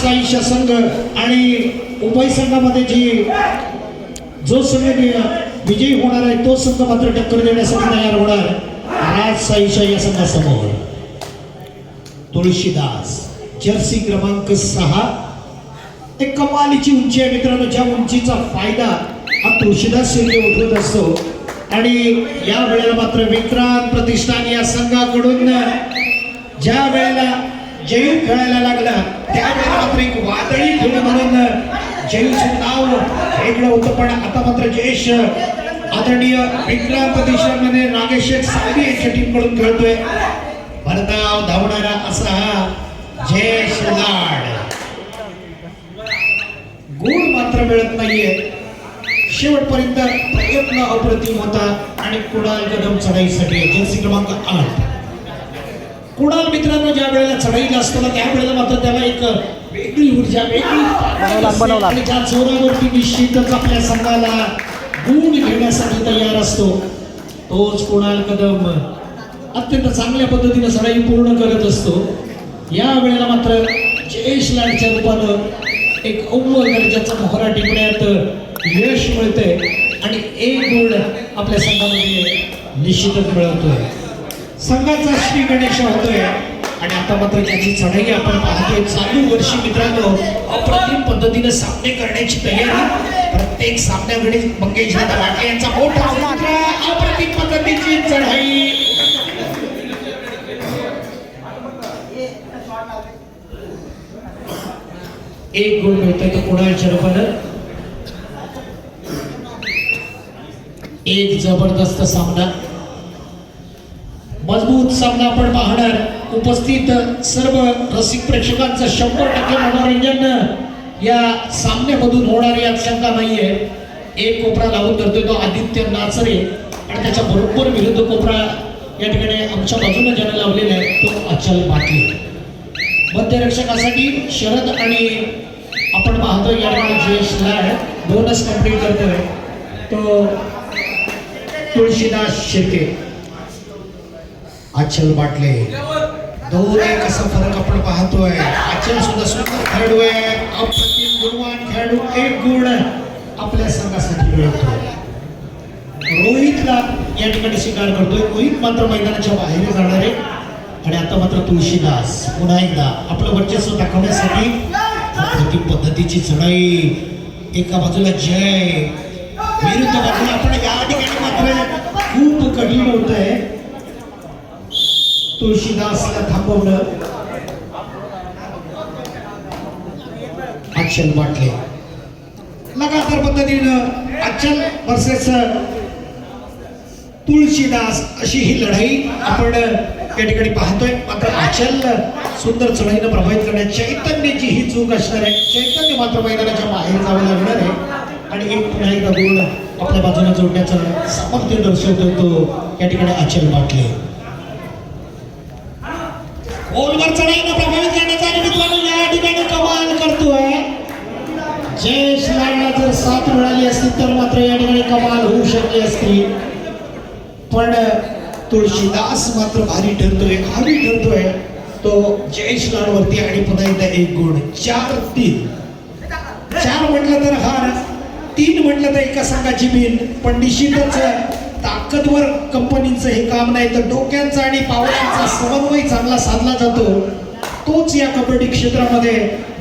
साईश संघ आणि उभय संघामध्ये जी जो संघ विजयी होणार आहे तो संघ मात्र टक्कर देण्यासाठी तयार होणार राज साईशा या संघासमोर. तुळशीदास जर्सी क्रमांक सहा. एक कमालीची उंची आहे मित्रांनो ज्या उंचीचा फायदा हा तुळशीदास शिंदे उठवत असतो. आणि या वेळेला मात्र विक्रांत प्रतिष्ठान या संघाकडून ज्या वेळेला जयू खेळायला लागला त्यावेळेला मात्र एक वादळी खेळ म्हणून जयूचं नाव वेगळं होतं पण आता मात्र जयेश आदरणीय विक्रांत प्रतिष्ठानमध्ये नागेश शेठ सावली यांच्या टीमकडून खेळतोय. भरताव धावणारा असा हा जयेश लाड. गुण मात्र मिळत नाहीये. शेवटपर्यंत प्रयत्न अप्रतिम होता आणि कुणाल कदम चढाईसाठी एजन्सी क्रमांक आठ. कुणाल मित्रांनो ज्या वेळेला चढाईला असतो ना त्यावेळेला मात्र त्याला एक वेगळी ऊर्जा वेगळी. आणि ज्या जोरावरती निश्चितच आपल्या संघाला गुण घेण्यासाठी तयार असतो तोच कुणाल कदम. अत्यंत चांगल्या पद्धतीने चढाई पूर्ण करत असतो. या वेळेला मात्र जयेश लाडच्या रूपानं एक अव्वल दर्जाचा मोहरा टिपण्यात यश मिळतंय. आणि एक गुण आपल्या संघामध्ये निश्चितच मिळवतोय संघाचा श्री गणेश होतोय. आणि आता मात्र त्याची चढाई आपण पाहतोय. चालू वर्षी मित्रांनो अप्रतिम पद्धतीने सामने करण्याची तयारी. प्रत्येक सामन्याकडे मंगेश दादा वाटे यांचा मोठा मात्र अप्रतिम पद्धतीची चढाई. एक गुण मिळतोय तो कुणाच्या रूपानं एक जबरदस्त सामना. सामना आपण पाहणार. उपस्थित सर्व रसिक प्रेक्षकांचं शंभर टक्के मनोरंजन या सामन्यामधून होणार यात शंका नाहीये. एक कोपरा लावून धरतोय तो आदित्य नाचरे. आणि त्याच्या बरोबर विरुद्ध कोपरा या ठिकाणी आमच्या बाजूने ज्यानं लावलेला आहे तो अचल बाटले मध्यरक्षकासाठी शरद आणि आपण पाहतो या ठिकाणी जयेश लाड. बोनस कंप्लीट करतोय. तो तुळशीदास शिर्के अचल बाटले. दोन एक असा फरक आपण पाहतोय. अचल सुद्धा सुंदर खेळू आहे अप्रतिम गुणवान खेळाडू एक गुण आपल्या संघासाठी मिळतो. रोहितला या ठिकाणी स्वीकार करतोय. रोहित मात्र मैदानाच्या बाहेर जाणार आहे. आणि आता मात्र तुळशीदास पुन्हा एकदा आपलं वर्चस्व दाखवण्यासाठी प्रत्येक पद्धतीची चढाई. एका बाजूला जय. विरुद्ध बाजूला आपण या ठिकाणी मात्र खूप कठीण होत आहे तुळशीदासला थांबवलं. अक्षल वाटले लगातार पद्धतीनं अचल वर्सेस तुळशीदास अशी ही लढाई आपण या ठिकाणी पाहतोय. मात्र अचल सुंदर चढाईनं प्रभावित करण्यात चैतन्याची ही चूक असणार आहे. चैतन्य मात्र मैदानाच्या बाहेर जावं लागणार आहे. आणि एक पुन्हा एकदा गोल आपल्या बाजूला जोडण्याचं सामर्थ्य दर्शवतो तो या ठिकाणी अचल वाटले गोलवर चढाईनं प्रभावित करण्याचा आणि मित्रांनो या ठिकाणी कमाल करतोय. जयेश लाडला जर साथ मिळाली असती तर मात्र या ठिकाणी कमाल होऊ शकली असती. पण तुळशीदास मात्र भारी ठरतोय भारी ठरतोय. तो जयेश लाडवरती आणि पुन्हा एकदा एक गुण चार तीन. चार म्हटलं तर हार तीन म्हटलं तर एका संघाची बिन पण निश्चितच ताकदवर कंपनीचं हे काम नाही तर डोक्यांचा आणि पावलांचा समन्वय चांगला साधला जातो. तोच या कबड्डी क्षेत्रामध्ये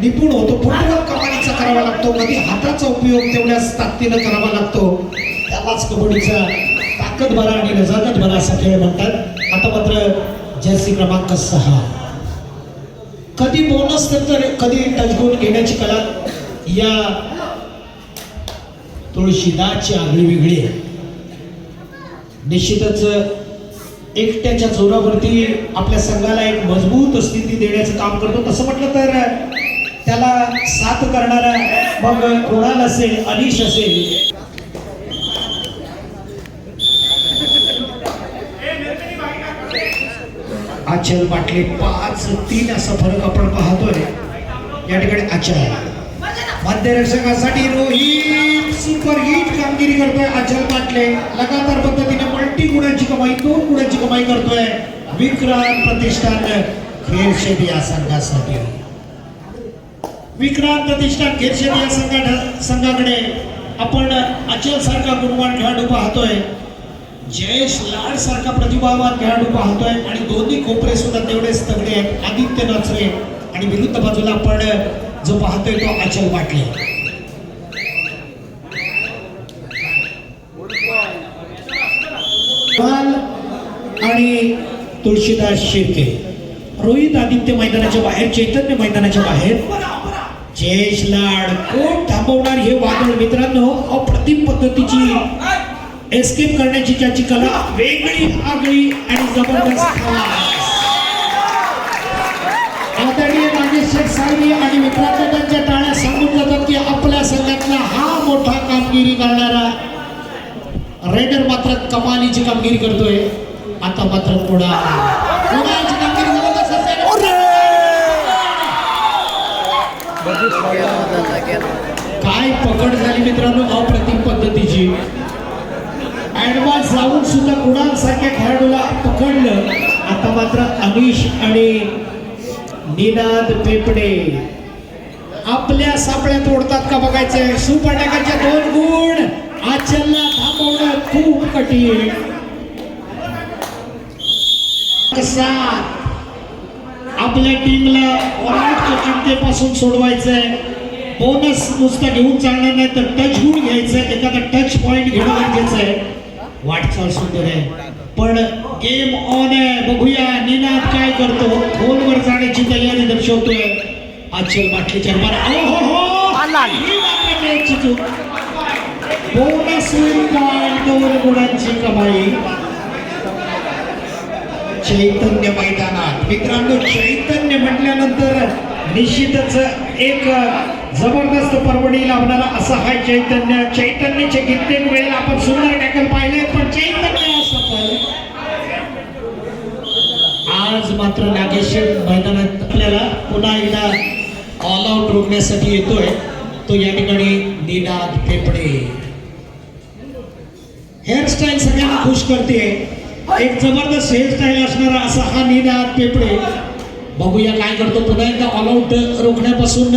निपुण होतो. फुटबॉल कमालीचा करावा लागतो. कधी हाताचा उपयोग तेवढ्याच ताकदीनं करावा लागतो. त्यालाच कबड्डीचा ताकद भरा आणि नजाकत भरा असा खेळ म्हणतात. आता मात्र जर्सी क्रमांक सहा. कधी बोनस तर कधी टचगुण घेण्याची कला या तुळशीदाची आगळी वेगळी आहे. निश्चितच एकट्याच्या जोरावरती आपल्या संघाला एक मजबूत स्थिती देण्याचं काम करतो तसं म्हटलं तर त्याला साथ करणारा मग कोणाल असेल अनिश असेल. आचल पाटले पाच तीन असा फरक आपण पाहतोय. या ठिकाणी आचल. मध्यरक्षकासाठी रोहित सुपर हिट कामगिरी करतोय आचल पाटले. लगातार पद्धतीने कोटी गुणांची कमाई? दोन गुणांची कमाई करतोय? विक्रांत प्रतिष्ठान खेळ या संघासाठी. विक्रांत प्रतिष्ठान खेरशेद या संघात संघाकडे आपण अचल सारखा गुणवान खेळाडू पाहतोय. जयेश लाड सारखा प्रतिभावान खेळाडू पाहतोय. आणि दोन्ही कोपरे सुद्धा तेवढेच तगडे आहेत. आदित्य नाचरे आणि विरुद्ध बाजूला आपण जो पाहतोय तो अचल बाटले पाल आणि तुळशीदास शिर्के. रोहित आदित्य मैदानाच्या बाहेर चैतन्य मैदानाच्या बाहेर. जयेश लाड कोण थांबवणार हे वादळ मित्रांनो अप्रतिम पद्धतीची एस्केप करण्याची त्याची कला वेगळी आगळी आणि जबरदस्त आदरणीय नागेश शेठ आणि मित्रांनो त्यांच्या टाळ्या सांगून जातात की आपल्या संघातला हा मोठा कामगिरी करणारा रेडर मात्र कमालीची कामगिरी करतोय. आता मात्र पुढा कामगिरी. काय पकड झाली मित्रांनो अप्रतिम पद्धतीची. ऍडव्हान्स जाऊन सुद्धा कुणाल सारख्या खेळाडूला पकडलं. आता मात्र अनिश आणि निनाद पेपडे आपल्या सापळ्या तोडतात का बघायचंय. सुपटाकाचे दोन गुण. आचलला थांबवणं खूप कठीण. कसा आपल्या टीमला वराटच्या चिंतेपासून सोडवायचंय. बोनस नुसता घेऊन चालणार नाही तर टच गुण घ्यायचंय. एखादा टच पॉइंट घेणं गरजेचं आहे. वाटचाल सुंदर आहे. पण गेम ऑन आहे. बघूया निनाद काय करतो. खोलवर जाण्याची तयारी दर्शवतोय. आचल बाटलीच्या बोनस पॉइंट दोन गुणांची कमाई चैतन्य मैदानात मित्रांनो चैतन्य म्हटल्यानंतर निश्चितच एक जबरदस्त परवडी लावणारा असा हा चैतन्य. चैतन्याचे कित्येक वेळेला आपण सुंदर टॅकल पाहिले पण चैतन्य असं आज मात्र नागेश्वर मैदानात आपल्याला पुन्हा एकदा ऑल आउट रोखण्यासाठी येतोय. तो या ठिकाणी निनाद पेपडे हेअरस्टाईल सगळ्यांना खुश करते. एक जबरदस्त हेअरस्टाईल असणारा असा हा निनाद पेपडे बघूया काय करतो. पुन्हा एकदा ऑलआउट रोखण्यापासून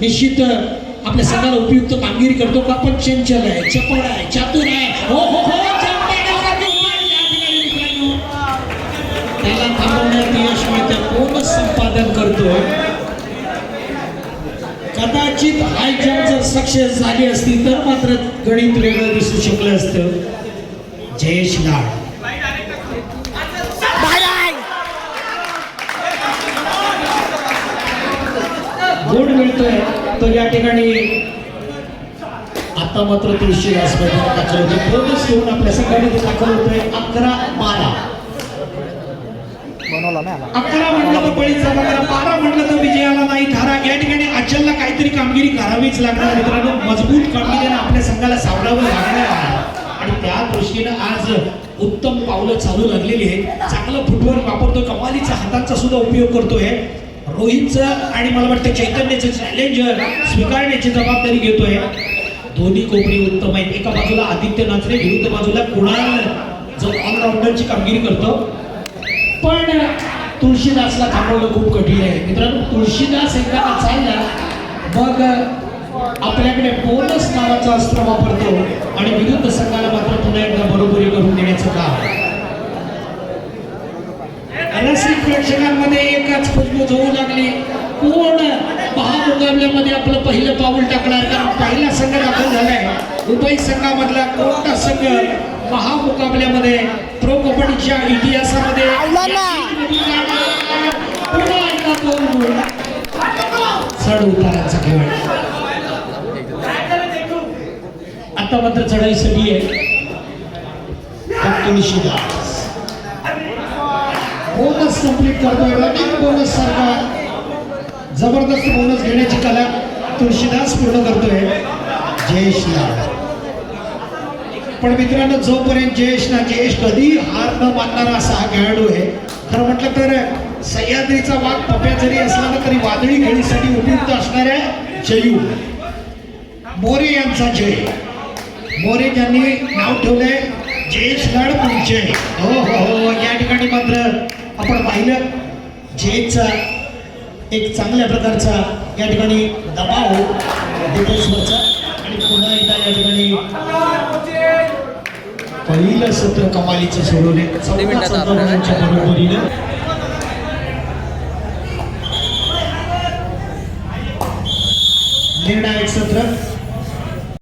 निश्चित आपल्या सगळ्याला उपयुक्त कामगिरी करतो का? पण चंचल आहे चपळ आहे चातुर आहे. हो हो हो त्याला थांबवण्यात यश मिळतं. कोण संपादन करतोय कदाचित हाय जंप जर सक्सेस झाली असती तर मात्र गणित वेगळं दिसू शकलं असतं. जयेश लाड. गुण मिळतोय तो या ठिकाणी आता मात्र तुळशीदास मैदानात दाखल होते. बोनस घेऊन आपल्या संघामध्ये दाखल होतोय अकरा बारा बनवला नाही आला अकरा म्हटलं तर बळीचा बकरा बारा म्हटलं तर विजयाला नाही. धारा या ठिकाणी अचलला काहीतरी कामगिरी करावीच लागणार मित्रांनो. मजबूत कामगिरीनं आपल्या संघाला सावरावं लागणार आहे. आणि त्या दृष्टीनं आज उत्तम पावलं चालू लागलेली आहेत. चांगलं फुटवर्क वापरतो कमालीचा हातांचा सुद्धा उपयोग करतोय. रोहितचं आणि मला वाटतं चैतन्याचं चॅलेंज स्वीकारण्याची जबाबदारी घेतोय. दोन्ही कोपरी उत्तम आहेत. एका बाजूला आदित्य नाचरे विरुद्ध बाजूला कुणाल जो ऑलराऊंडरची कामगिरी करतो. पण तुळशीदासला थांबवलं खूप कठीण आहे. मित्रांनो तुळशीदास एकदा चालला मग आपल्याकडे बोनस नावाचा अस्त्र वापरतो आणि विरुद्ध संघाला मात्र पुन्हा एकदा बरोबरी करून देण्याचं काम. रसिक प्रेक्षकांमध्ये एकाच खुशबूज होऊ लागली. कोण महामुकाबल्यामध्ये आपलं पहिलं पाऊल दुबई संघामधला कोणता संघ महामुकाबल्यामध्ये प्रो कबड्डीच्या इतिहासामध्ये. चढ उताराचा खेळ. आता मात्र चढाईसाठी आहे. तुळशीदास बोनस कंप्लीट करतोय. रनिंग बोनस सारखा जबरदस्त बोनस घेण्याची कला तुळशीदास पूर्ण करतोय. जयेश लाड पण मित्रांनो जोपर्यंत जयेश ना जयेश कधी हार न मानणारा असा हा खेळाडू आहे खरं म्हटलं तर सह्याद्रीचा वाघ पप्या जरी असला ना तरी वादळी खेळीसाठी उपयुक्त असणाऱ्या जयू. मोरे यांचा जय. मोरे ज्यांनी नाव ठेवलंय जयेश लाड पुढचे हो हो हो या ठिकाणी मात्र आपण पाहिलं जयचा एक चांगल्या प्रकारचा या ठिकाणी दबाव डिफेन्सवरचा आणि पुन्हा एकदा या ठिकाणी पहिलं सत्र कमालीचं सोडवले चौदा बरोबरीनं निर्णायक सत्र.